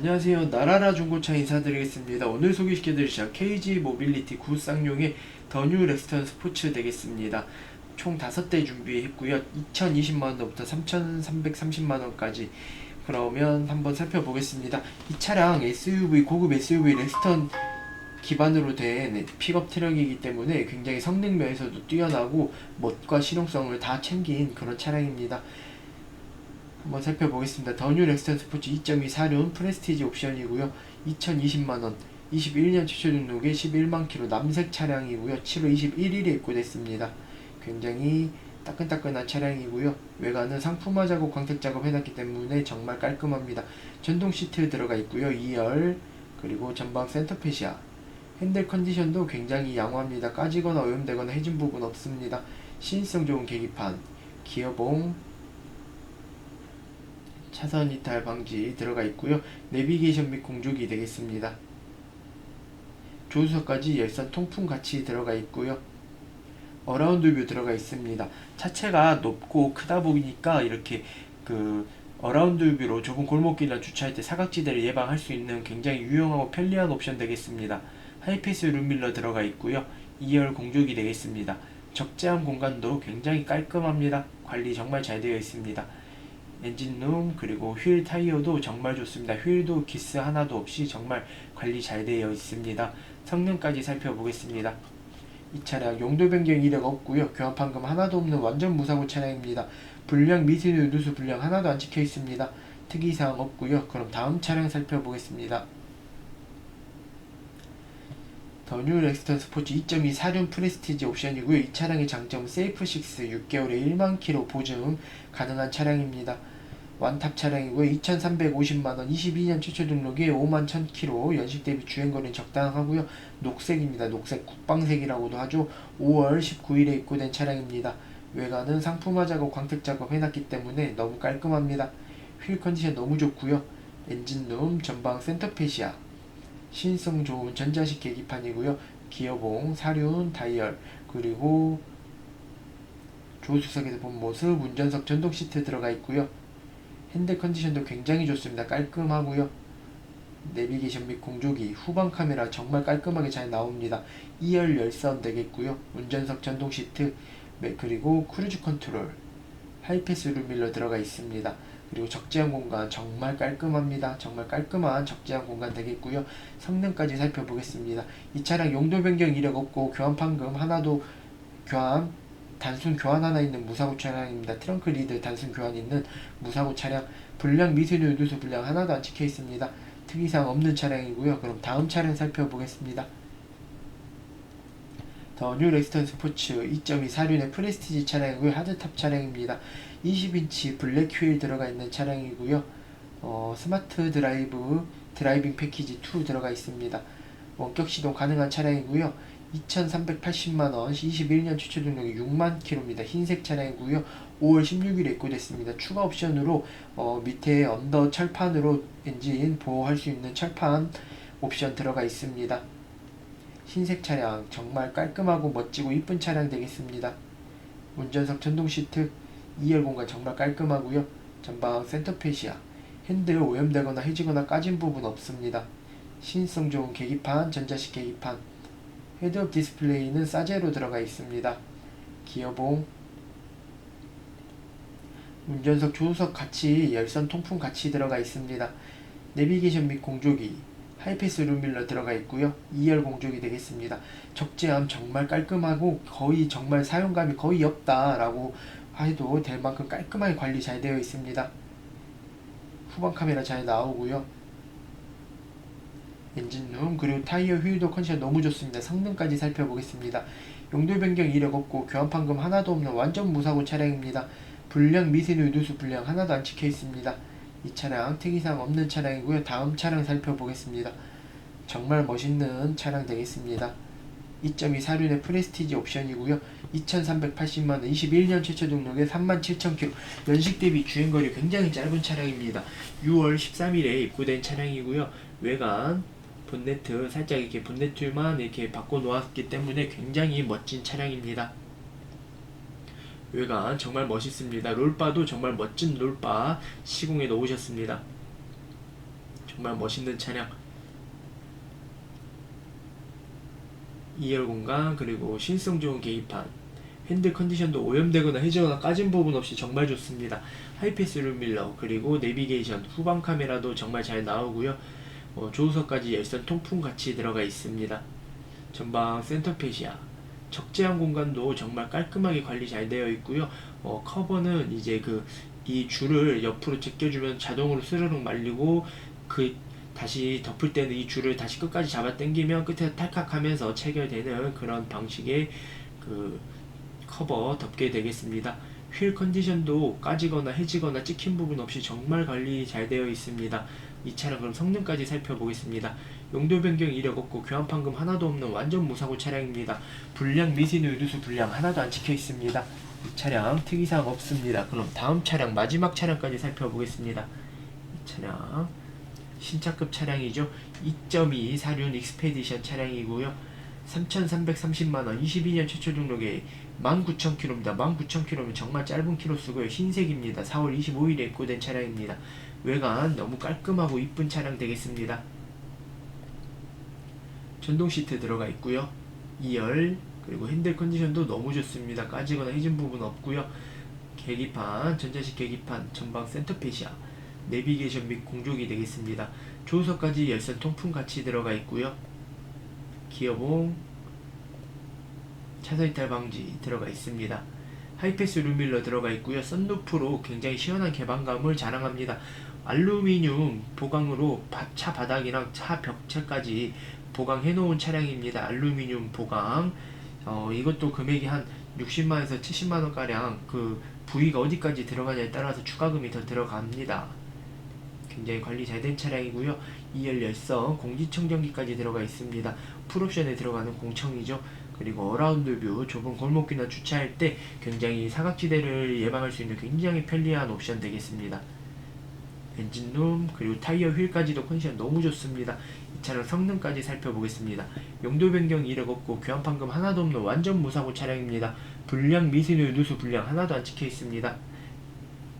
안녕하세요. 나라라 중고차 인사드리겠습니다. 오늘 소개시켜드릴 차 KG 모빌리티 구쌍용의 더뉴 렉스턴 스포츠 되겠습니다. 총 5대 준비했고요. 2020만원부터 3,330만원까지 그러면 한번 살펴보겠습니다. 이 차량 SUV, 고급 SUV 렉스턴 기반으로 된 픽업 트럭이기 때문에 굉장히 성능 면에서도 뛰어나고 멋과 실용성을 다 챙긴 그런 차량입니다. 한번 살펴보겠습니다. 더뉴 렉스턴 스포츠 2.2사륜 프레스티지 옵션이고요. 2020만원 21년 최초 등록에 11만 킬로 남색 차량이고요. 7월 21일에 입고됐습니다. 굉장히 따끈따끈한 차량이고요. 외관은 상품화 작업, 광택 작업 해놨기 때문에 정말 깔끔합니다. 전동 시트 들어가 있고요. 2열 그리고 전방 센터페시아 핸들 컨디션도 굉장히 양호합니다. 까지거나 오염되거나 해진 부분 없습니다. 시인성 좋은 계기판, 기어봉, 차선 이탈 방지 들어가 있고요. 내비게이션 및 공조기 되겠습니다. 조수석까지 열선 통풍 같이 들어가 있고요. 어라운드 뷰 들어가 있습니다. 차체가 높고 크다 보니까 이렇게 그 어라운드 뷰로 좁은 골목길이나 주차할 때 사각지대를 예방할 수 있는 굉장히 유용하고 편리한 옵션 되겠습니다. 하이패스 룸밀러 들어가 있고요. 2열 공조기 되겠습니다. 적재함 공간도 굉장히 깔끔합니다. 관리 정말 잘 되어 있습니다. 엔진룸 그리고 휠 타이어도 정말 좋습니다. 휠도 기스 하나도 없이 정말 관리 잘 되어 있습니다. 성능까지 살펴보겠습니다. 이 차량 용도 변경 이력 없고요. 교환 판금 하나도 없는 완전 무사고 차량입니다. 불량 미세누 누수 불량 하나도 안 찍혀 있습니다. 특이사항 없고요. 그럼 다음 차량 살펴보겠습니다. 더뉴 렉스턴 스포츠 2.2 사륜 프레스티지 옵션이고요. 이 차량의 장점은 세이프6 6개월에 1만 킬로 보증 가능한 차량입니다. 완탑 차량이고요. 2,350만원, 22년 최초 등록에 5만 1000km, 연식 대비 주행거리는 적당하고요. 녹색입니다. 녹색 국방색이라고도 하죠. 5월 19일에 입고된 차량입니다. 외관은 상품화 작업, 광택 작업 해놨기 때문에 너무 깔끔합니다. 휠 컨디션 너무 좋고요. 엔진룸, 전방 센터페시아, 신성 좋은 전자식 계기판이고요. 기어봉, 사륜, 다이얼, 그리고 조수석에서 본 모습, 운전석 전동 시트 들어가 있고요. 핸들 컨디션도 굉장히 좋습니다. 깔끔하고요. 내비게이션 및 공조기, 후방 카메라 정말 깔끔하게 잘 나옵니다. 2열 열선 되겠고요. 운전석 전동 시트, 네, 그리고 크루즈 컨트롤, 하이패스 룸밀러 들어가 있습니다. 그리고 적재함 공간 정말 깔끔합니다. 정말 깔끔한 적재함 공간 되겠고요. 성능까지 살펴보겠습니다. 이 차량 용도 변경 이력 없고 교환 판금 하나도 교환 단순 교환 하나 있는 무사고 차량입니다. 트렁크 리드 단순 교환 있는 무사고 차량 불량 미세누 누수 불량 하나도 안 찍혀 있습니다. 특이사항 없는 차량이고요. 그럼 다음 차량 살펴보겠습니다. 더 뉴 렉스턴 스포츠 2.2 사륜의 프레스티지 차량이고요. 하드탑 차량입니다. 20인치 블랙 휠 들어가 있는 차량이고요. 어, 스마트 드라이브 드라이빙 패키지 2 들어가 있습니다. 원격 시동 가능한 차량이고요. 2,380만원, 21년 최초 등록이 6만 킬로입니다. 흰색 차량이고요. 5월 16일에 입고됐습니다. 추가 옵션으로 어, 밑에 언더 철판으로 엔진 보호할 수 있는 철판 옵션 들어가 있습니다. 흰색 차량 정말 깔끔하고 멋지고 이쁜 차량 되겠습니다. 운전석 전동 시트 2열 공간 정말 깔끔하고요. 전방 센터페시아 핸들 오염되거나 해지거나 까진 부분 없습니다. 신성 좋은 계기판, 전자식 계기판 헤드업 디스플레이는 싸제로 들어가 있습니다. 기어봉 운전석 조수석 같이 열선 통풍 같이 들어가 있습니다. 내비게이션 및 공조기 하이패스 룸밀러 들어가 있고요. 2열 공조기 되겠습니다. 적재함 정말 깔끔하고 거의 정말 사용감이 거의 없다라고 해도 될 만큼 깔끔하게 관리 잘 되어 있습니다. 후방 카메라 잘 나오고요. 엔진룸 그리고 타이어 휠도 컨디션 너무 좋습니다. 성능까지 살펴보겠습니다. 용도 변경 이력 없고 교환 판금 하나도 없는 완전 무사고 차량입니다. 불량 미세누 누수 불량 하나도 안 찍혀 있습니다. 이 차량 특이사항 없는 차량이고요. 다음 차량 살펴보겠습니다. 정말 멋있는 차량 되겠습니다. 2.2 사륜의 프레스티지 옵션이고요. 2,380만원, 21년 최초 등록에 37,000km, 연식 대비 주행거리 굉장히 짧은 차량입니다. 6월 13일에 입고된 차량이고요. 외관, 본네트, 살짝 이렇게 본네트만 이렇게 바꿔 놓았기 때문에 굉장히 멋진 차량입니다. 외관 정말 멋있습니다. 롤바도 정말 멋진 롤바 시공해 놓으셨습니다. 정말 멋있는 차량 2열 공간 그리고 신성 좋은 계기판 핸들 컨디션도 오염되거나 해지거나 까진 부분 없이 정말 좋습니다. 하이패스 룸밀러 그리고 내비게이션 후방 카메라도 정말 잘 나오고요. 어, 조수석까지 열선 통풍 같이 들어가 있습니다. 전방 센터페시아 적재한 공간도 정말 깔끔하게 관리 잘 되어 있고요. 어, 커버는 이제 그 이 줄을 옆으로 제껴주면 자동으로 스르륵 말리고 그 다시 덮을 때는 이 줄을 다시 끝까지 잡아 당기면 끝에 탈칵하면서 체결되는 그런 방식의 그 커버 덮게 되겠습니다. 휠 컨디션도 까지거나 해지거나 찍힌 부분 없이 정말 관리 잘 되어 있습니다. 이 차량 그럼 성능까지 살펴보겠습니다. 용도 변경 이력 없고 교환 판금 하나도 없는 완전 무사고 차량입니다. 불량 미신 의류수 불량 하나도 안 찍혀 있습니다. 이 차량 특이사항 없습니다. 그럼 다음 차량 마지막 차량까지 살펴보겠습니다. 이 차량 신차급 차량이죠. 2.2 사륜 익스페디션 차량이고요. 3,330만원 22년 최초 등록에 19,000km입니다. 19,000km면 정말 짧은 키로 쓰고요. 흰색입니다. 4월 25일에 입고된 차량입니다. 외관 너무 깔끔하고 이쁜 차량 되겠습니다. 전동 시트 들어가 있고요. 2열 그리고 핸들 컨디션도 너무 좋습니다. 까지거나 해진 부분 없고요. 계기판, 전자식 계기판, 전방 센터페시아, 내비게이션 및 공조기 되겠습니다. 조수석까지 열선 통풍 같이 들어가 있고요. 기어봉, 차선 이탈 방지 들어가 있습니다. 하이패스 룸밀러 들어가 있고요. 썬루프로 굉장히 시원한 개방감을 자랑합니다. 알루미늄 보강으로 바- 차 바닥이랑 차 벽체까지 보강해 놓은 차량입니다. 알루미늄 보강. 어, 이것도 금액이 한 60만에서 70만원 가량 그 부위가 어디까지 들어가냐에 따라서 추가금이 더 들어갑니다. 굉장히 관리 잘 된 차량이고요. 2열 열선, 공기청정기까지 들어가 있습니다. 풀옵션에 들어가는 공청이죠. 그리고 어라운드 뷰, 좁은 골목길이나 주차할 때 굉장히 사각지대를 예방할 수 있는 굉장히 편리한 옵션 되겠습니다. 엔진룸 그리고 타이어 휠까지도 컨디션 너무 좋습니다. 이 차량 성능까지 살펴보겠습니다. 용도 변경 이력 없고 교환 판금 하나도 없는 완전 무사고 차량입니다. 불량 미세누 누수 불량 하나도 안 찍혀 있습니다.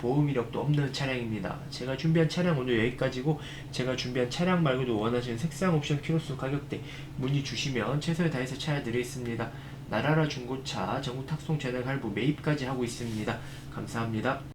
보험 이력도 없는 차량입니다. 제가 준비한 차량 오늘 여기까지고 제가 준비한 차량 말고도 원하시는 색상 옵션 키로수 가격대 문의 주시면 최선을 다해서 찾아드리겠습니다. 나라라 중고차 전국 탁송 전액 할부 매입까지 하고 있습니다. 감사합니다.